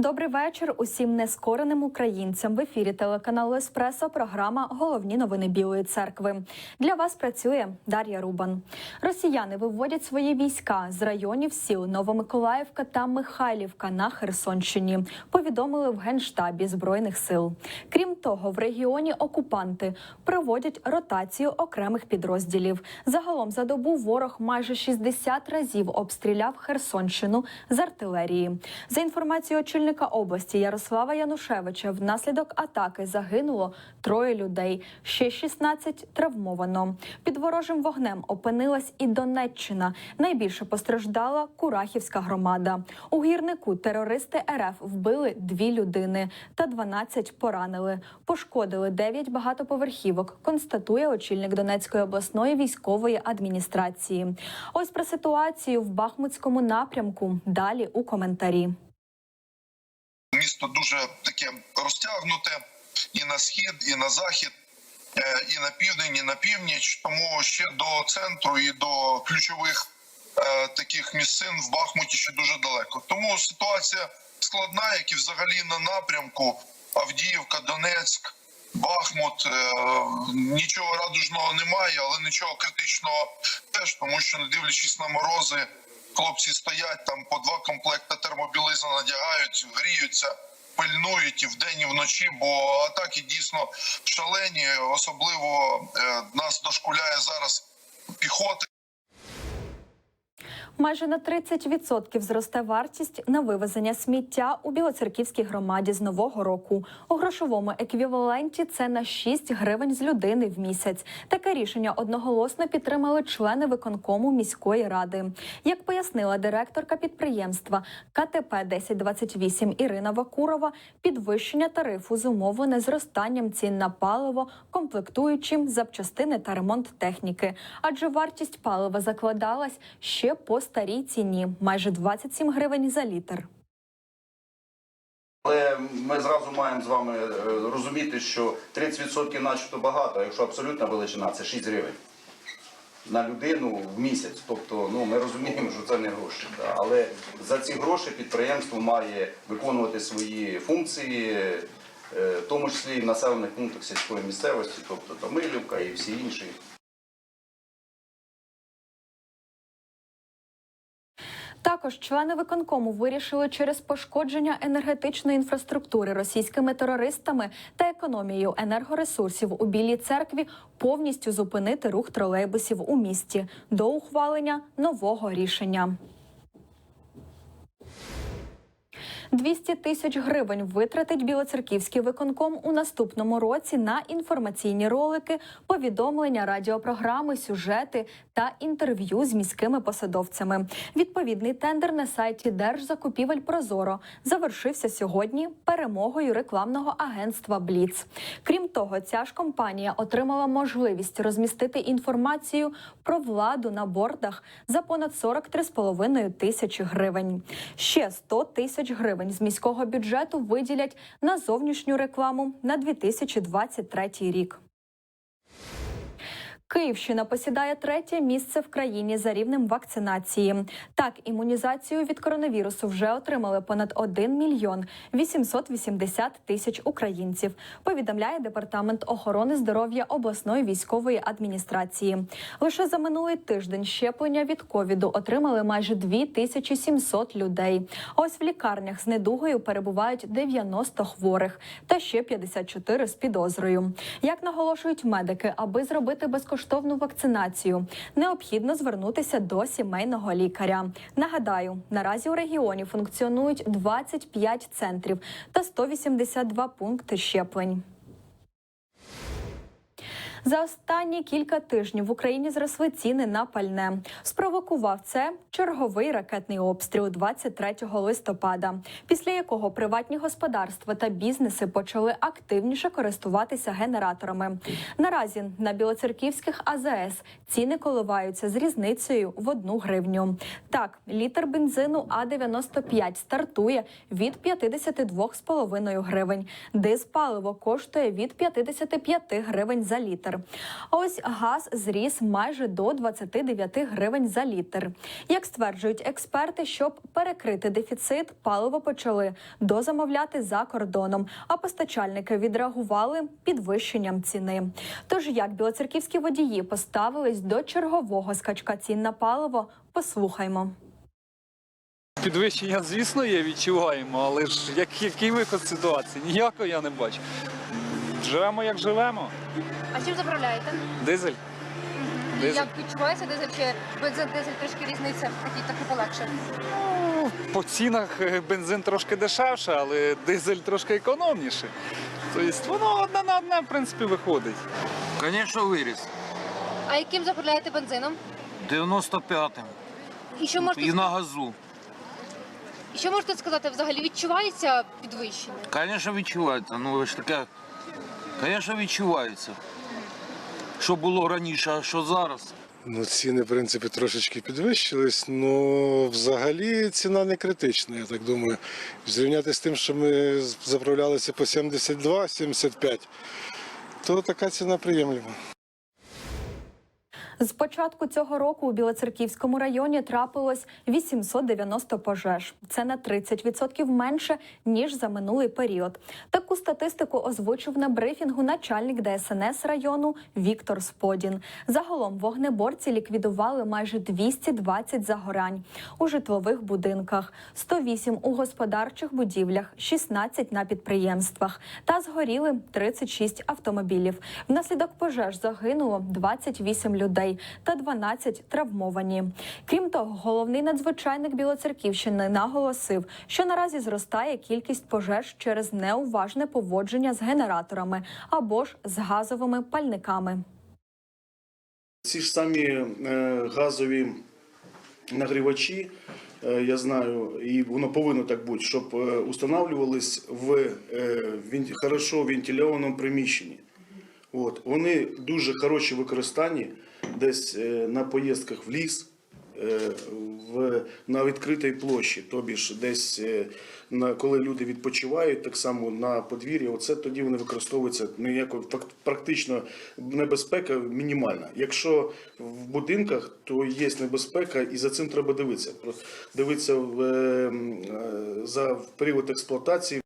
Добрий вечір усім нескореним українцям. В ефірі телеканалу Еспресо. Програма Головні новини Білої церкви. Для вас працює Дар'я Рубан. Росіяни виводять свої війська з районів сіл Новомиколаївка та Михайлівка на Херсонщині. Повідомили в генштабі збройних сил. Крім того, в регіоні окупанти проводять ротацію окремих підрозділів. Загалом за добу ворог майже 60 разів обстріляв Херсонщину з артилерії. За інформацією очільника області Ярослава Янушевича, внаслідок атаки загинуло троє людей, ще 16 травмовано. Під ворожим вогнем опинилась і Донеччина. Найбільше постраждала Курахівська громада. У гірнику терористи РФ вбили дві людини та 12 поранили. Пошкодили 9 багатоповерхівок. Констатує очільник Донецької обласної військової адміністрації. Ось про ситуацію в Бахмутському напрямку. Далі у коментарі. Місто дуже таке розтягнуте і на схід, і на захід, е, і на південь, і на північ. Тому ще до центру і до ключових е, таких місцин в Бахмуті ще дуже далеко. Тому ситуація складна, як і взагалі на напрямку Авдіївка, Донецьк, Бахмут. Е, Нічого радужного немає, але нічого критичного теж, тому що не дивлячись на морози. Хлопці стоять там по два комплекти термобілизна надягають, гріються, пильнують і вдень, і вночі, бо атаки дійсно шалені. Особливо е, нас дошкуляє зараз піхоти. Майже на 30% зросте вартість на вивезення сміття у Білоцерківській громаді з нового року. У грошовому еквіваленті це на 6 гривень з людини в місяць. Таке рішення одноголосно підтримали члени виконкому міської ради. Як пояснила директорка підприємства КТП 1028 Ірина Вакурова, підвищення тарифу зумовлене зростанням цін на паливо, комплектуючим запчастини та ремонт техніки. Адже вартість палива закладалась ще по старій ціні майже 27 гривень за літр. Але ми зразу маємо з вами е, розуміти, що 30% начебто багато, якщо абсолютна величина, це 6 гривень на людину в місяць. Тобто, ну ми розуміємо, що це не гроші. Да. Але за ці гроші підприємство має виконувати свої функції, е, в тому числі і в населених пунктах сільської місцевості, тобто Томилівка і всі інші. Також члени виконкому вирішили через пошкодження енергетичної інфраструктури російськими терористами та економією енергоресурсів у Білій церкві повністю зупинити рух тролейбусів у місті до ухвалення нового рішення. 200 тисяч гривень витратить Білоцерківський виконком у наступному році на інформаційні ролики, повідомлення, радіопрограми, сюжети та інтерв'ю з міськими посадовцями. Відповідний тендер на сайті Держзакупівель Прозоро завершився сьогодні перемогою рекламного агентства Бліц. Крім того, ця ж компанія отримала можливість розмістити інформацію про владу на бордах за понад 43,5 тисячі гривень. Ще 100 тисяч гривень з міського бюджету виділять на зовнішню рекламу на 2023 рік. Київщина посідає третє місце в країні за рівнем вакцинації. Так, імунізацію від коронавірусу вже отримали понад 1 мільйон 880 тисяч українців. Повідомляє департамент охорони здоров'я обласної військової адміністрації. Лише за минулий тиждень щеплення від ковіду отримали майже 2700 людей. Ось в лікарнях з недугою перебувають 90 хворих та ще 54 з підозрою. Як наголошують медики, аби зробити безкоштовну вакцинацію, необхідно звернутися до сімейного лікаря. Нагадаю, наразі у регіоні функціонують 25 центрів та 182 пункти щеплень. За останні кілька тижнів в Україні зросли ціни на пальне. Спровокував це черговий ракетний обстріл 23 листопада, після якого приватні господарства та бізнеси почали активніше користуватися генераторами. Наразі на білоцерківських АЗС ціни коливаються з різницею в одну гривню. Так, літр бензину А95 стартує від 52,5 гривень. Дизпаливо коштує від 55 гривень за літр. Літр. А ось газ зріс майже до 29 гривень за літр. Як стверджують експерти, щоб перекрити дефіцит, паливо почали дозамовляти за кордоном, а постачальники відреагували підвищенням ціни. Тож як білоцерківські водії поставились до чергового скачка цін на паливо, послухаймо. Підвищення, звісно, є, відчуваємо, але ж як, який виход ситуації? Ніякого я не бачу. Живемо як живемо. А чим заправляєте? Дизель. І Дизель. як відчувається дизель чи бензин дизель трішки різниця, такий трохи полегше? Ну, по цінах е, бензин трошки дешевше, але дизель трошки економніше. Тобто воно одне на одне, в принципі, виходить. Звісно, виріс. А яким заправляєте бензином? 95-м. І що можете, І на газу. і що можете сказати взагалі? Відчувається підвищення? Звісно, відчувається. Ну, ви ж таке. Звісно, відчувається. Що було раніше, а що зараз. Ну, ціни, в принципі, трошечки підвищились, але взагалі ціна не критична, я так думаю. Зрівняти з тим, що ми заправлялися по 72-75, то така ціна приємлива. З початку цього року у Білоцерківському районі трапилось 890 пожеж. Це на 30% менше ніж за минулий період. Таку статистику озвучив на брифінгу начальник ДСНС району Віктор Сподін. Загалом вогнеборці ліквідували майже 220 загорань у житлових будинках, 108 у господарчих будівлях, 16 на підприємствах та згоріли 36 автомобілів. Внаслідок пожеж загинуло 28 людей та 12 травмовані. Крім того, головний надзвичайник Білоцерківщини наголосив, що наразі зростає кількість пожеж через неуважне поводження з генераторами або ж з газовими пальниками. Ці ж самі е, газові нагрівачі, е, я знаю, і воно повинно так бути, щоб е, устанавливались в хорошо вентильованому приміщенні. От. Вони дуже хороші в використанні десь е, на поїздках в ліс, е, в, на відкритій площі, тобі ж десь е, на, коли люди відпочивають, так само на подвір'ї, оце тоді вони використовуються ніякої фак- практично небезпека мінімальна. Якщо в будинках, то є небезпека, і за цим треба дивитися. Дивитися в, за в період експлуатації.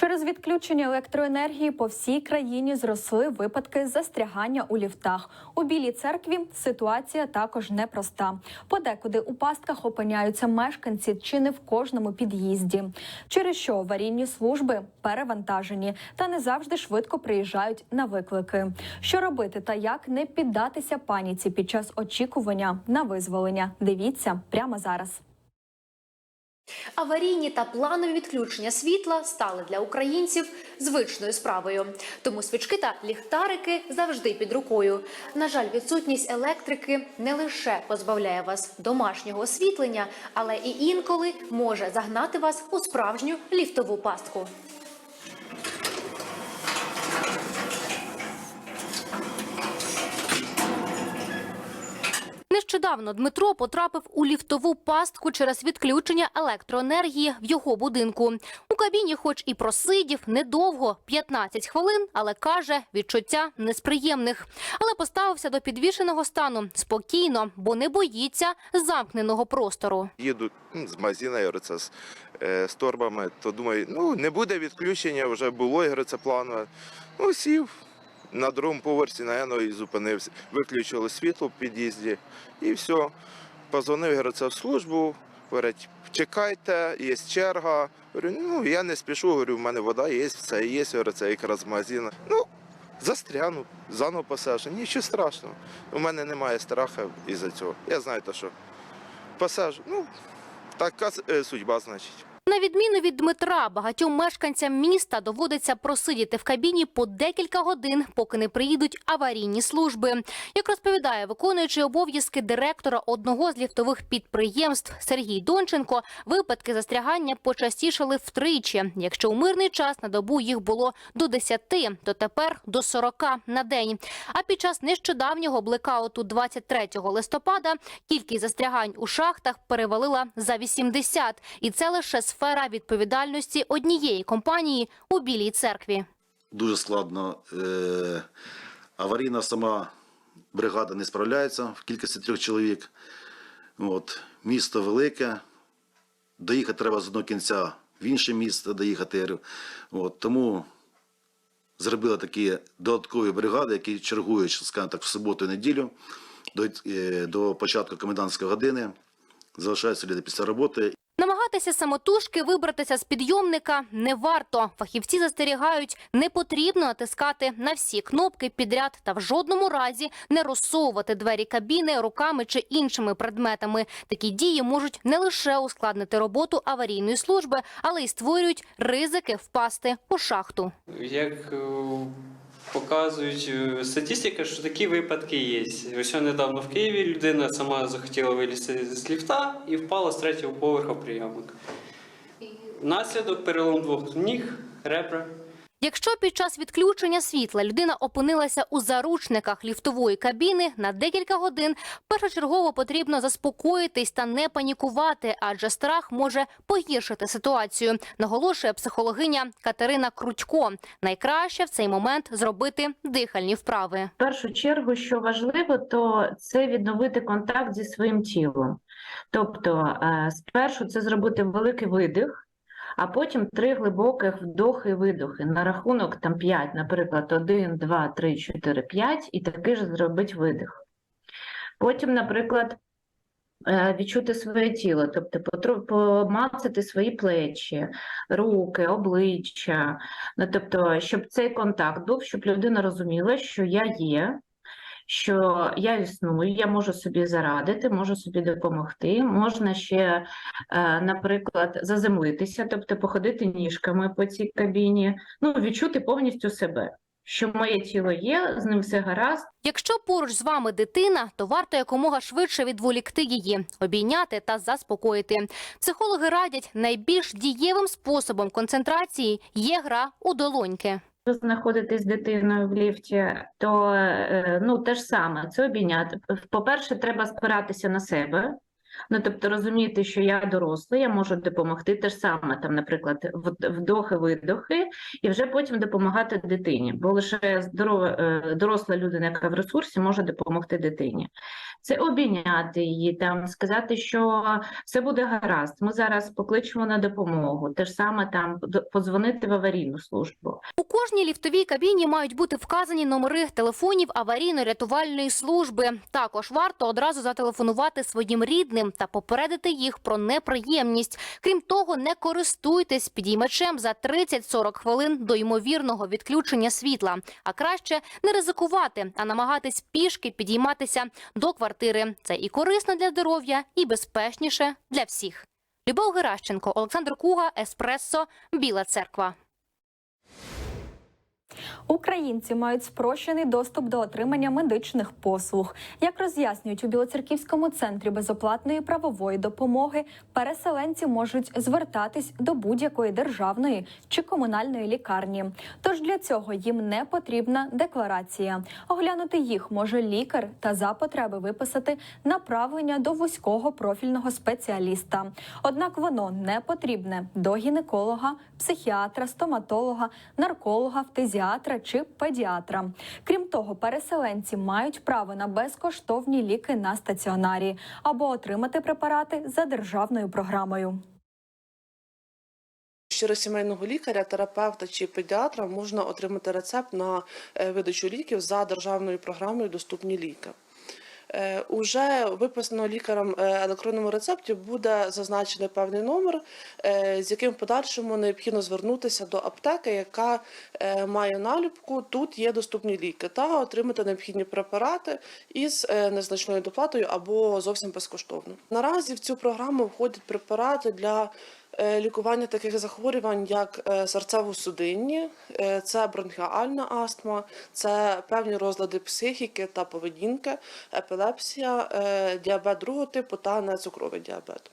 Через відключення електроенергії по всій країні зросли випадки застрягання у ліфтах. У білій церкві ситуація також непроста. Подекуди у пастках опиняються мешканці чи не в кожному під'їзді, через що аварійні служби перевантажені та не завжди швидко приїжджають на виклики. Що робити та як не піддатися паніці під час очікування на визволення? Дивіться прямо зараз. Аварійні та планові відключення світла стали для українців звичною справою. Тому свічки та ліхтарики завжди під рукою. На жаль, відсутність електрики не лише позбавляє вас домашнього освітлення, але і інколи може загнати вас у справжню ліфтову пастку. Нещодавно Дмитро потрапив у ліфтову пастку через відключення електроенергії в його будинку. У кабіні, хоч і просидів недовго 15 хвилин, але каже, відчуття не з приємних. Але поставився до підвішеного стану спокійно, бо не боїться замкненого простору. їду з магазина, я це з, е, з торбами, то думаю, ну не буде відключення, вже було, я говорю, це планове. Ну, сів на другому поверсі, наверно, і зупинився. Виключили світло в під'їзді і все. Позвонив, я в службу. Говорять, чекайте, є черга. Говорю, ну я не спішу, говорю, в мене вода є, все є, говорю, це якраз з магазину. Ну, застряну, заново посажу. Нічого страшного. У мене немає страху із-за цього. Я знаю, те, що посажу. Ну, така е, судьба, значить. На відміну від Дмитра, багатьом мешканцям міста доводиться просидіти в кабіні по декілька годин, поки не приїдуть аварійні служби. Як розповідає виконуючий обов'язки директора одного з ліфтових підприємств Сергій Донченко, випадки застрягання почастішали втричі. Якщо у мирний час на добу їх було до 10, то тепер до 40 на день. А під час нещодавнього блекауту 23 листопада кількість застрягань у шахтах перевалила за 80. І це лише сфера відповідальності однієї компанії у Білій церкві. дуже складно. Е, аварійна сама бригада не справляється в кількості трьох чоловік. От, місто велике. Доїхати треба з одного кінця в інше місто, доїхати. От, тому зробили такі додаткові бригади, які чергують, скажімо так, в суботу і неділю до, е, до початку комендантської години. Залишаються люди після роботи Намагатися самотужки вибратися з підйомника не варто. Фахівці застерігають, не потрібно натискати на всі кнопки підряд та в жодному разі не розсовувати двері кабіни руками чи іншими предметами. Такі дії можуть не лише ускладнити роботу аварійної служби, але й створюють ризики впасти у шахту. Як е, показують е, статистика, що такі випадки є. Ось недавно в Києві людина сама захотіла вилізти з ліфта і впала з третього поверха в Наслідок Внаслідок перелом двох ніг, ребра. Якщо під час відключення світла людина опинилася у заручниках ліфтової кабіни на декілька годин, першочергово потрібно заспокоїтись та не панікувати, адже страх може погіршити ситуацію, наголошує психологиня Катерина Крутько. Найкраще в цей момент зробити дихальні вправи. В першу чергу, що важливо, то це відновити контакт зі своїм тілом. Тобто, е, спершу це зробити великий видих, а потім три глибоких вдохи і видохи. На рахунок там 5, наприклад, 1, 2, 3, 4, 5, і такий ж зробити видих. Потім, наприклад, е, відчути своє тіло, тобто помацати свої плечі, руки, обличчя. Ну, тобто, щоб цей контакт був, щоб людина розуміла, що я є, що я існую, я можу собі зарадити, можу собі допомогти. Можна ще, е, наприклад, заземлитися, тобто походити ніжками по цій кабіні, ну, відчути повністю себе, що моє тіло є, з ним все гаразд. Якщо поруч з вами дитина, то варто якомога швидше відволікти її, обійняти та заспокоїти. Психологи радять найбільш дієвим способом концентрації є гра у долоньки. Ви знаходитесь з дитиною в ліфті, то е, ну, те ж саме, це обійняти. По-перше, треба спиратися на себе. Ну, тобто розуміти, що я дорослий, я можу допомогти те ж саме, там, наприклад, вдохи, видохи, і вже потім допомагати дитині. Бо лише здорова, е, доросла людина, яка в ресурсі, може допомогти дитині. Це обійняти її, там, сказати, що все буде гаразд. Ми зараз покличемо на допомогу. Те ж саме там подзвонити в аварійну службу. У кожній ліфтовій кабіні мають бути вказані номери телефонів аварійно-рятувальної служби. Також варто одразу зателефонувати своїм рідним та попередити їх про неприємність. Крім того, не користуйтесь підіймачем за 30-40 хвилин до ймовірного відключення світла. А краще не ризикувати, а намагатись пішки підійматися до квартири. Це і корисно для здоров'я, і безпечніше для всіх. Любов Геращенко, Олександр Куга, Еспресо, Біла Церква. Українці мають спрощений доступ до отримання медичних послуг. Як роз'яснюють у Білоцерківському центрі безоплатної правової допомоги, переселенці можуть звертатись до будь-якої державної чи комунальної лікарні. Тож для цього їм не потрібна декларація. Оглянути їх може лікар та за потреби виписати направлення до вузького профільного спеціаліста. Однак воно не потрібне до гінеколога, психіатра, стоматолога, нарколога, фтизіатра чи педіатра. Крім того, переселенці мають право на безкоштовні ліки на стаціонарі або отримати препарати за державною програмою. Через сімейного лікаря, терапевта чи педіатра можна отримати рецепт на е, видачу ліків за державною програмою Доступні ліки. Е, Уже виписано лікарем е, електронному рецепті буде зазначений певний номер, е, з яким в подальшому необхідно звернутися до аптеки, яка має наліпку Тут є доступні ліки, та отримати необхідні препарати із незначною доплатою або зовсім безкоштовно. Наразі в цю програму входять препарати для лікування таких захворювань, як е, серцево-судинні, е, це бронхіальна астма, це певні розлади психіки та поведінки, епілепсія, е, діабет другого типу та нецукровий діабет.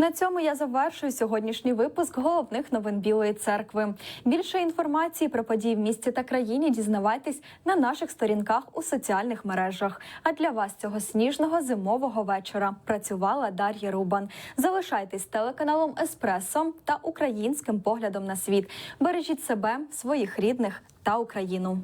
На цьому я завершую сьогоднішній випуск головних новин Білої церкви. Більше інформації про події в місті та країні дізнавайтесь на наших сторінках у соціальних мережах. А для вас цього сніжного зимового вечора працювала Дар'я Рубан. Залишайтесь телеканалом Еспресо та українським поглядом на світ. Бережіть себе, своїх рідних та Україну.